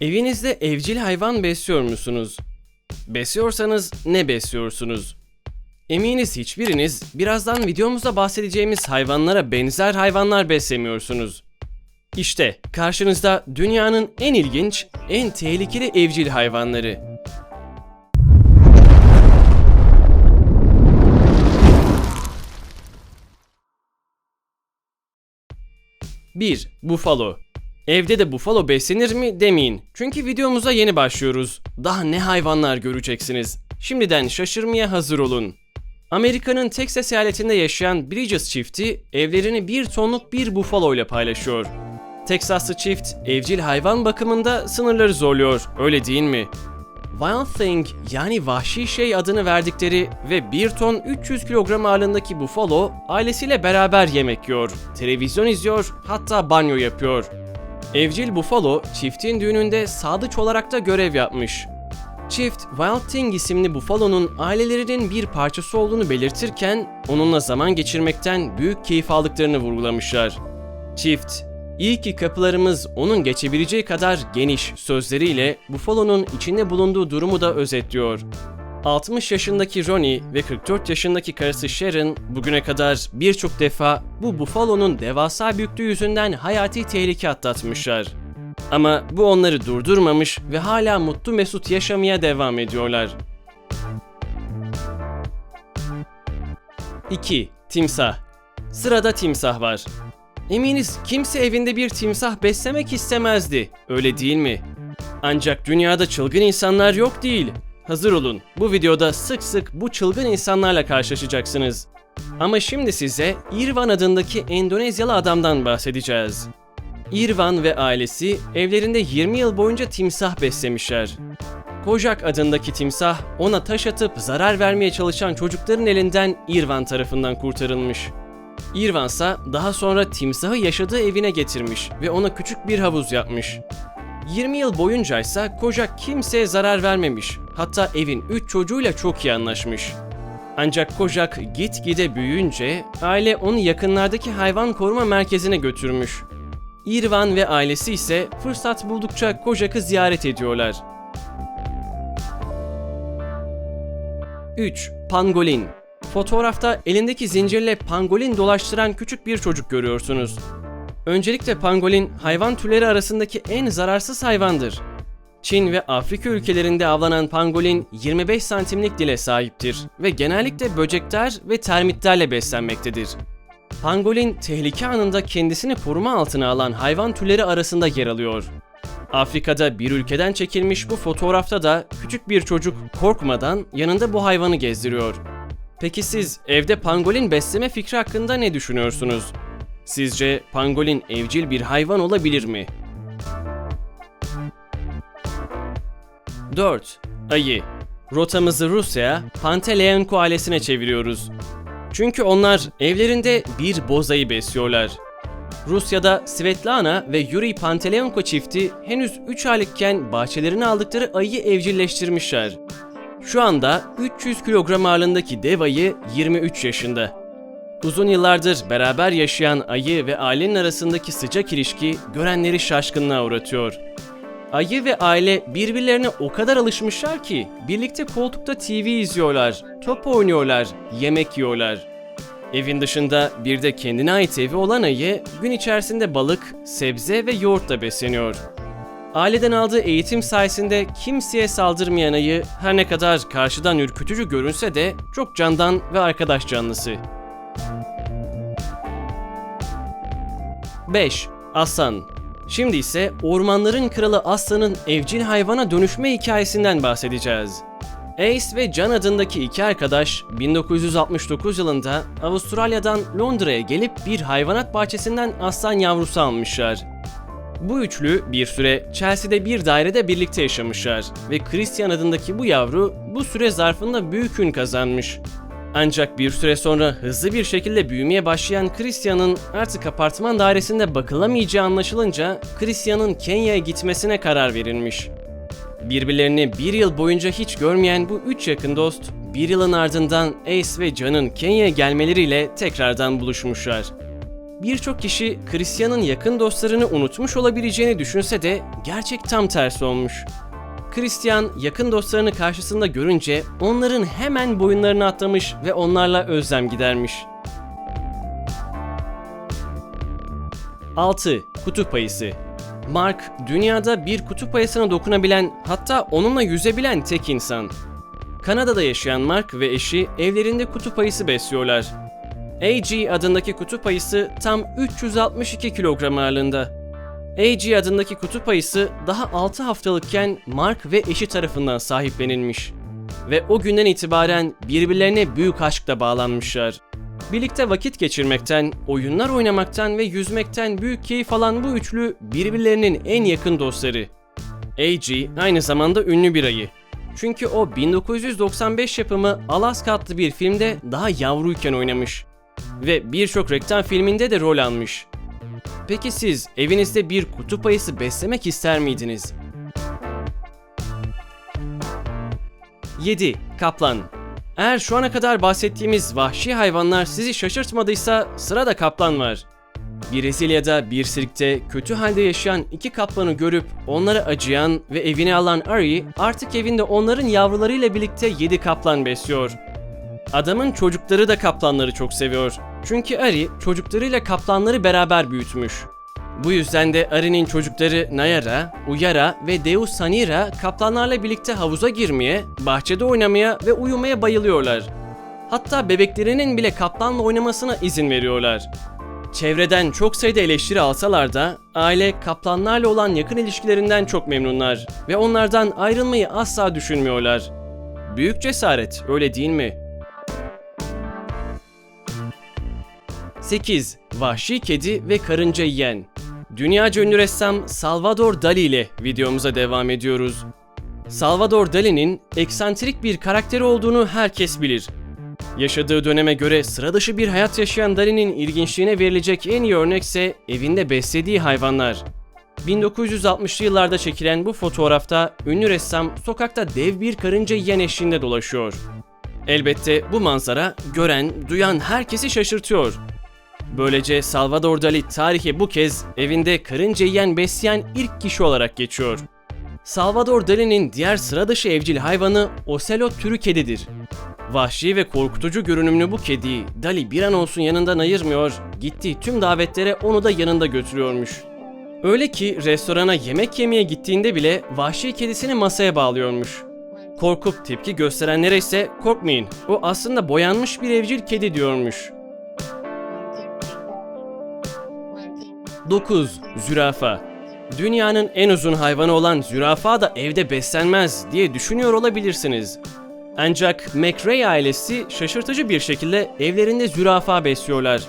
Evinizde evcil hayvan besliyor musunuz? Besliyorsanız ne besliyorsunuz? Eminiz hiçbiriniz birazdan videomuzda bahsedeceğimiz hayvanlara benzer hayvanlar beslemiyorsunuz. İşte karşınızda dünyanın en ilginç, en tehlikeli evcil hayvanları. 1. Buffalo Evde de bufalo beslenir mi demeyin. Çünkü videomuza yeni başlıyoruz. Daha ne hayvanlar göreceksiniz. Şimdiden şaşırmaya hazır olun. Amerika'nın Texas eyaletinde yaşayan Bridges çifti evlerini bir tonluk bir bufalo ile paylaşıyor. Teksaslı çift evcil hayvan bakımında sınırları zorluyor, öyle değil mi? Wild Thing yani vahşi şey adını verdikleri ve 1 ton 300 kilogram ağırlığındaki bufalo ailesiyle beraber yemek yiyor, televizyon izliyor, hatta banyo yapıyor. Evcil Buffalo çiftin düğününde sadıç olarak da görev yapmış. Çift, Wild Thing isimli Buffalo'nun ailelerinin bir parçası olduğunu belirtirken onunla zaman geçirmekten büyük keyif aldıklarını vurgulamışlar. Çift, iyi ki kapılarımız onun geçebileceği kadar geniş sözleriyle Buffalo'nun içinde bulunduğu durumu da özetliyor. 60 yaşındaki Ronnie ve 44 yaşındaki karısı Sharon bugüne kadar birçok defa bu Buffalo'nun devasa büyüklüğü yüzünden hayati tehlike atlatmışlar. Ama bu onları durdurmamış ve hala mutlu mesut yaşamaya devam ediyorlar. 2. Timsah Sırada timsah var. Eminiz kimse evinde bir timsah beslemek istemezdi, öyle değil mi? Ancak dünyada çılgın insanlar yok değil. Hazır olun. Bu videoda sık sık bu çılgın insanlarla karşılaşacaksınız. Ama şimdi size Irvan adındaki Endonezyalı adamdan bahsedeceğiz. Irvan ve ailesi evlerinde 20 yıl boyunca timsah beslemişler. Kojak adındaki timsah ona taş atıp zarar vermeye çalışan çocukların elinden Irvan tarafından kurtarılmış. Irvan ise daha sonra timsahı yaşadığı evine getirmiş ve ona küçük bir havuz yapmış. 20 yıl boyunca ise Kojak kimseye zarar vermemiş. Hatta evin 3 çocuğuyla çok iyi anlaşmış. Ancak Kojak gitgide büyüyünce aile onu yakınlardaki hayvan koruma merkezine götürmüş. Irvan ve ailesi ise fırsat buldukça Kojak'ı ziyaret ediyorlar. 3. Pangolin Fotoğrafta elindeki zincirle pangolin dolaştıran küçük bir çocuk görüyorsunuz. Öncelikle pangolin hayvan türleri arasındaki en zararsız hayvandır. Çin ve Afrika ülkelerinde avlanan pangolin 25 santimlik dile sahiptir ve genellikle böcekler ve termitlerle beslenmektedir. Pangolin tehlike anında kendisini koruma altına alan hayvan türleri arasında yer alıyor. Afrika'da bir ülkeden çekilmiş bu fotoğrafta da küçük bir çocuk korkmadan yanında bu hayvanı gezdiriyor. Peki siz evde pangolin besleme fikri hakkında ne düşünüyorsunuz? Sizce pangolin evcil bir hayvan olabilir mi? 4. Ayı Rotamızı Rusya, Panteleonko ailesine çeviriyoruz. Çünkü onlar evlerinde bir bozayı besliyorlar. Rusya'da Svetlana ve Yuri Panteleonko çifti henüz 3 aylıkken bahçelerine aldıkları ayıyı evcilleştirmişler. Şu anda 300 kilogram ağırlığındaki dev ayı 23 yaşında. Uzun yıllardır beraber yaşayan ayı ve ailenin arasındaki sıcak ilişki görenleri şaşkınlığa uğratıyor. Ayı ve aile birbirlerine o kadar alışmışlar ki birlikte koltukta TV izliyorlar, top oynuyorlar, yemek yiyorlar. Evin dışında bir de kendine ait evi olan ayı gün içerisinde balık, sebze ve yoğurtla besleniyor. Aileden aldığı eğitim sayesinde kimseye saldırmayan ayı her ne kadar karşıdan ürkütücü görünse de çok candan ve arkadaş canlısı. 5. Aslan Şimdi ise ormanların kralı aslanın evcil hayvana dönüşme hikayesinden bahsedeceğiz. Ace ve Can adındaki iki arkadaş 1969 yılında Avustralya'dan Londra'ya gelip bir hayvanat bahçesinden aslan yavrusu almışlar. Bu üçlü bir süre Chelsea'de bir dairede birlikte yaşamışlar ve Christian adındaki bu yavru bu süre zarfında büyük ün kazanmış. Ancak bir süre sonra hızlı bir şekilde büyümeye başlayan Christian'ın artık apartman dairesinde bakılamayacağı anlaşılınca Christian'ın Kenya'ya gitmesine karar verilmiş. Birbirlerini bir yıl boyunca hiç görmeyen bu üç yakın dost, bir yılın ardından Ace ve John'ın Kenya'ya gelmeleriyle tekrardan buluşmuşlar. Birçok kişi Christian'ın yakın dostlarını unutmuş olabileceğini düşünse de gerçek tam tersi olmuş. Christian yakın dostlarını karşısında görünce onların hemen boyunlarını atlamış ve onlarla özlem gidermiş. 6. Kutup ayısı Mark, dünyada bir kutup ayısına dokunabilen hatta onunla yüzebilen tek insan. Kanada'da yaşayan Mark ve eşi evlerinde kutup ayısı besliyorlar. AG adındaki kutup ayısı tam 362 kilogram ağırlığında. AG adındaki kutup ayısı daha 6 haftalıkken Mark ve eşi tarafından sahiplenilmiş. Ve o günden itibaren birbirlerine büyük aşkla bağlanmışlar. Birlikte vakit geçirmekten, oyunlar oynamaktan ve yüzmekten büyük keyif alan bu üçlü birbirlerinin en yakın dostları. AG aynı zamanda ünlü bir ayı. Çünkü o 1995 yapımı Alaska adlı bir filmde daha yavruyken oynamış. Ve birçok reklam filminde de rol almış. Peki siz evinizde bir kutup ayısı beslemek ister miydiniz? 7. Kaplan Eğer şu ana kadar bahsettiğimiz vahşi hayvanlar sizi şaşırtmadıysa sırada kaplan var. Brezilya'da bir sirkte kötü halde yaşayan iki kaplanı görüp onlara acıyan ve evine alan Ari artık evinde onların yavrularıyla birlikte 7 kaplan besliyor. Adamın çocukları da kaplanları çok seviyor. Çünkü Ari çocuklarıyla kaplanları beraber büyütmüş. Bu yüzden de Ari'nin çocukları Nayara, Uyara ve Deus Sanira kaplanlarla birlikte havuza girmeye, bahçede oynamaya ve uyumaya bayılıyorlar. Hatta bebeklerinin bile kaplanla oynamasına izin veriyorlar. Çevreden çok sayıda eleştiri alsalar da aile kaplanlarla olan yakın ilişkilerinden çok memnunlar ve onlardan ayrılmayı asla düşünmüyorlar. Büyük cesaret, öyle değil mi? 8. Vahşi kedi ve karınca yiyen. Dünyaca ünlü ressam Salvador Dali ile videomuza devam ediyoruz. Salvador Dali'nin eksantrik bir karakteri olduğunu herkes bilir. Yaşadığı döneme göre sıra dışı bir hayat yaşayan Dali'nin ilginçliğine verilecek en iyi örnekse evinde beslediği hayvanlar. 1960'lı yıllarda çekilen bu fotoğrafta ünlü ressam sokakta dev bir karınca yiyen eşliğinde dolaşıyor. Elbette bu manzara gören, duyan herkesi şaşırtıyor. Böylece Salvador Dali tarihe bu kez evinde karınca yiyen besleyen ilk kişi olarak geçiyor. Salvador Dali'nin diğer sıra dışı evcil hayvanı Ocelot türü kedidir. Vahşi ve korkutucu görünümlü bu kediyi Dali bir an olsun yanından ayırmıyor, gittiği tüm davetlere onu da yanında götürüyormuş. Öyle ki restorana yemek yemeye gittiğinde bile vahşi kedisini masaya bağlıyormuş. Korkup tepki gösterenlere ise korkmayın, o aslında boyanmış bir evcil kedi diyormuş. 9. Zürafa Dünyanın en uzun hayvanı olan zürafa da evde beslenmez diye düşünüyor olabilirsiniz. Ancak McRae ailesi şaşırtıcı bir şekilde evlerinde zürafa besliyorlar.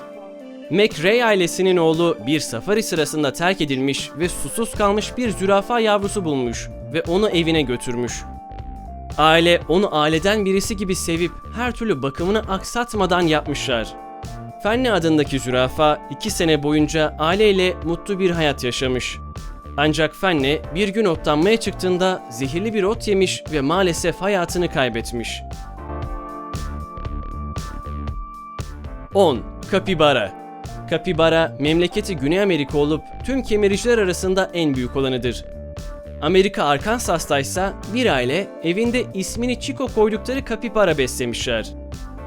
McRae ailesinin oğlu bir safari sırasında terk edilmiş ve susuz kalmış bir zürafa yavrusu bulmuş ve onu evine götürmüş. Aile onu aileden birisi gibi sevip her türlü bakımını aksatmadan yapmışlar. Fenni adındaki zürafa iki sene boyunca aileyle mutlu bir hayat yaşamış. Ancak Fenni bir gün otlanmaya çıktığında zehirli bir ot yemiş ve maalesef hayatını kaybetmiş. 10. Kapibara Kapibara, memleketi Güney Amerika olup tüm kemiriciler arasında en büyük olanıdır. Amerika Arkansas'ta ise bir aile evinde ismini Chico koydukları kapibara beslemişler.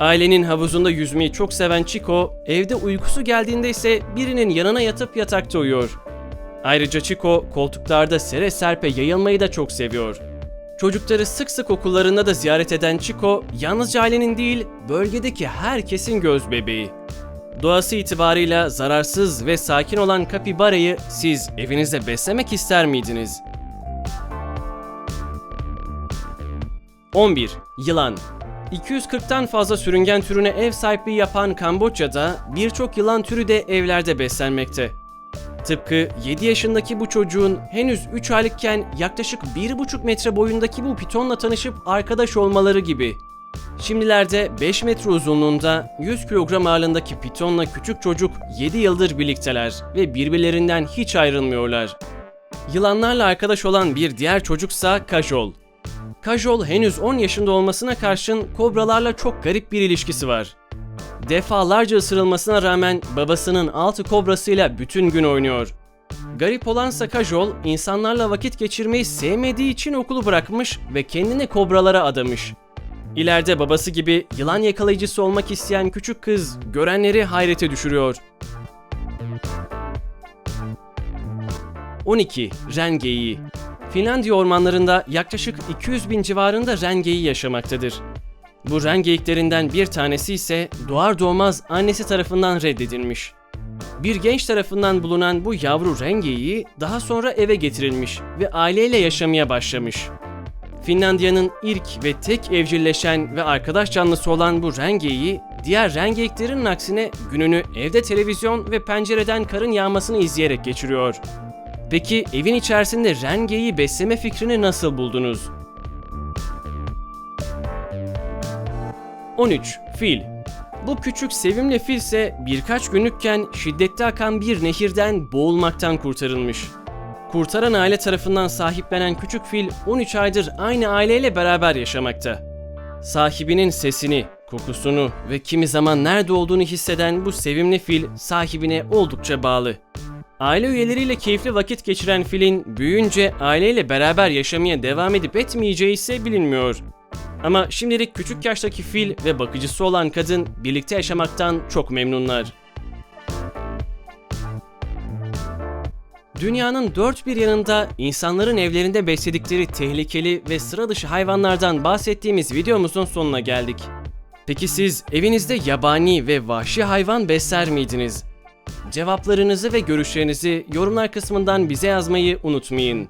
Ailenin havuzunda yüzmeyi çok seven Chico, evde uykusu geldiğinde ise birinin yanına yatıp yatakta uyuyor. Ayrıca Chico koltuklarda sere serpe yayılmayı da çok seviyor. Çocukları sık sık okullarında da ziyaret eden Chico, yalnızca ailenin değil, bölgedeki herkesin göz bebeği. Doğası itibarıyla zararsız ve sakin olan kapibarayı siz evinizde beslemek ister miydiniz? 11. Yılan 240'tan fazla sürüngen türüne ev sahipliği yapan Kamboçya'da birçok yılan türü de evlerde beslenmekte. Tıpkı 7 yaşındaki bu çocuğun henüz 3 aylıkken yaklaşık 1,5 metre boyundaki bu pitonla tanışıp arkadaş olmaları gibi. Şimdilerde 5 metre uzunluğunda 100 kilogram ağırlığındaki pitonla küçük çocuk 7 yıldır birlikteler ve birbirlerinden hiç ayrılmıyorlar. Yılanlarla arkadaş olan bir diğer çocuksa Kajol. Kajol henüz 10 yaşında olmasına karşın kobralarla çok garip bir ilişkisi var. defalarca ısırılmasına rağmen babasının altı kobrasıyla bütün gün oynuyor. Garip olansa Kajol, insanlarla vakit geçirmeyi sevmediği için okulu bırakmış ve kendini kobralara adamış. İleride babası gibi yılan yakalayıcısı olmak isteyen küçük kız görenleri hayrete düşürüyor. 12. Ren Finlandiya ormanlarında yaklaşık 200 bin civarında ren geyiği yaşamaktadır. Bu ren geyiklerinden bir tanesi ise doğar doğmaz annesi tarafından reddedilmiş. Bir genç tarafından bulunan bu yavru ren geyiği daha sonra eve getirilmiş ve aileyle yaşamaya başlamış. Finlandiya'nın ilk ve tek evcilleşen ve arkadaş canlısı olan bu ren geyiği, diğer ren geyiklerinin aksine gününü evde televizyon ve pencereden karın yağmasını izleyerek geçiriyor. Peki evin içerisinde ren geyiği besleme fikrini nasıl buldunuz? 13. Fil Bu küçük sevimli fil ise birkaç günlükken şiddetli akan bir nehirden boğulmaktan kurtarılmış. Kurtaran aile tarafından sahiplenen küçük fil 13 aydır aynı aileyle beraber yaşamakta. Sahibinin sesini, kokusunu ve kimi zaman nerede olduğunu hisseden bu sevimli fil sahibine oldukça bağlı. Aile üyeleriyle keyifli vakit geçiren filin büyüyünce aileyle beraber yaşamaya devam edip etmeyeceği ise bilinmiyor. Ama şimdilik küçük yaştaki fil ve bakıcısı olan kadın birlikte yaşamaktan çok memnunlar. Dünyanın dört bir yanında insanların evlerinde besledikleri tehlikeli ve sıra dışı hayvanlardan bahsettiğimiz videomuzun sonuna geldik. Peki siz evinizde yabani ve vahşi hayvan besler miydiniz? Cevaplarınızı ve görüşlerinizi yorumlar kısmından bize yazmayı unutmayın.